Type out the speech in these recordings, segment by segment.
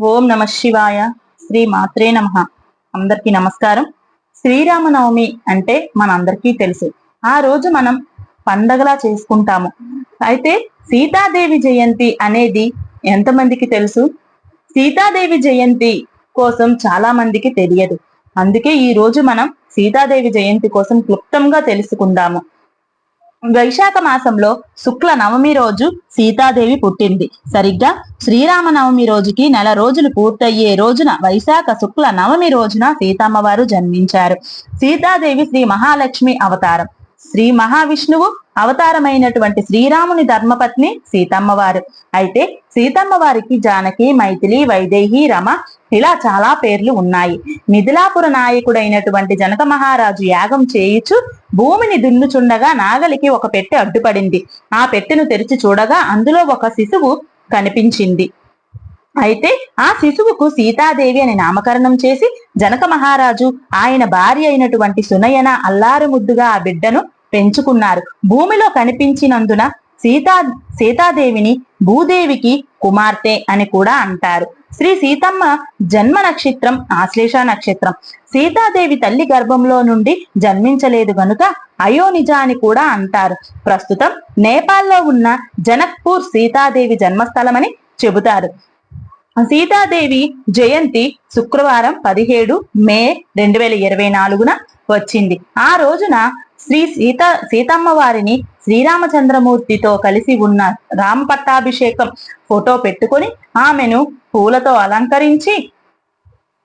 ఓం నమ శివాయ. శ్రీ మాత్రే నమ. అందరికీ నమస్కారం. శ్రీరామనవమి అంటే మనందరికీ తెలుసు. ఆ రోజు మనం పండగలా చేసుకుంటాము. అయితే సీతాదేవి జయంతి అనేది ఎంతమందికి తెలుసు? సీతాదేవి జయంతి కోసం చాలా మందికి తెలియదు. అందుకే ఈ రోజు మనం సీతాదేవి జయంతి కోసం క్లుప్తంగా తెలుసుకుందాము. వైశాఖ మాసంలో శుక్ల నవమి రోజు సీతాదేవి పుట్టింది. సరిగ్గా శ్రీరామనవమి రోజుకి నెల రోజులు పూర్తయ్యే రోజున వైశాఖ శుక్ల నవమి రోజున సీతమ్మవారు జన్మించారు. సీతాదేవి శ్రీ మహాలక్ష్మి అవతారం. శ్రీ మహావిష్ణువు అవతారమైనటువంటి శ్రీరాముని ధర్మపత్ని సీతమ్మవారు. అయితే సీతమ్మవారికి జానకి మైథిలి వైదేహి రమ ఇలా చాలా పేర్లు ఉన్నాయి. మిథిలాపుర నాయకుడైనటువంటి జనక మహారాజు యాగం చేయుచు భూమిని దున్నుచుండగా నాగలికి ఒక పెట్టె అడ్డుపడింది. ఆ పెట్టెను తెరిచి చూడగా అందులో ఒక శిశువు కనిపించింది. అయితే ఆ శిశువుకు సీతాదేవి అని నామకరణం చేసి జనక మహారాజు ఆయన భార్య అయినటువంటి సునయన అల్లారు ముద్దుగా ఆ బిడ్డను పెంచుకున్నారు. భూమిలో కనిపించినందున సీతా సీతాదేవిని భూదేవికి కుమార్తె అని కూడా అంటారు. శ్రీ సీతమ్మ జన్మ నక్షత్రం ఆశ్లేష నక్షత్రం. సీతాదేవి తల్లి గర్భంలో నుండి జన్మించలేదు గనుక అయోనిజ అని కూడా అంటారు. ప్రస్తుతం నేపాల్లో ఉన్న జనక్పూర్ సీతాదేవి జన్మస్థలమని చెబుతారు. సీతాదేవి జయంతి శుక్రవారం పదిహేడు మే రెండు వేల ఇరవై నాలుగున వచ్చింది. ఆ రోజున శ్రీ సీత సీతమ్మ వారిని శ్రీరామచంద్రమూర్తితో కలిసి ఉన్న రామ పట్టాభిషేకం ఫోటో పెట్టుకొని ఆమెను పూలతో అలంకరించి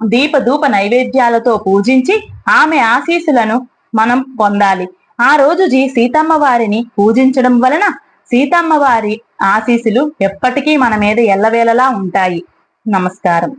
దీపధూప నైవేద్యాలతో పూజించి ఆమె ఆశీస్సులను మనం పొందాలి. ఆ రోజు జీ సీతమ్మ వారిని పూజించడం వలన సీతమ్మ వారి ఆశీస్సులు ఎప్పటికీ మన మీద ఎల్లవేళలా ఉంటాయి. నమస్కారం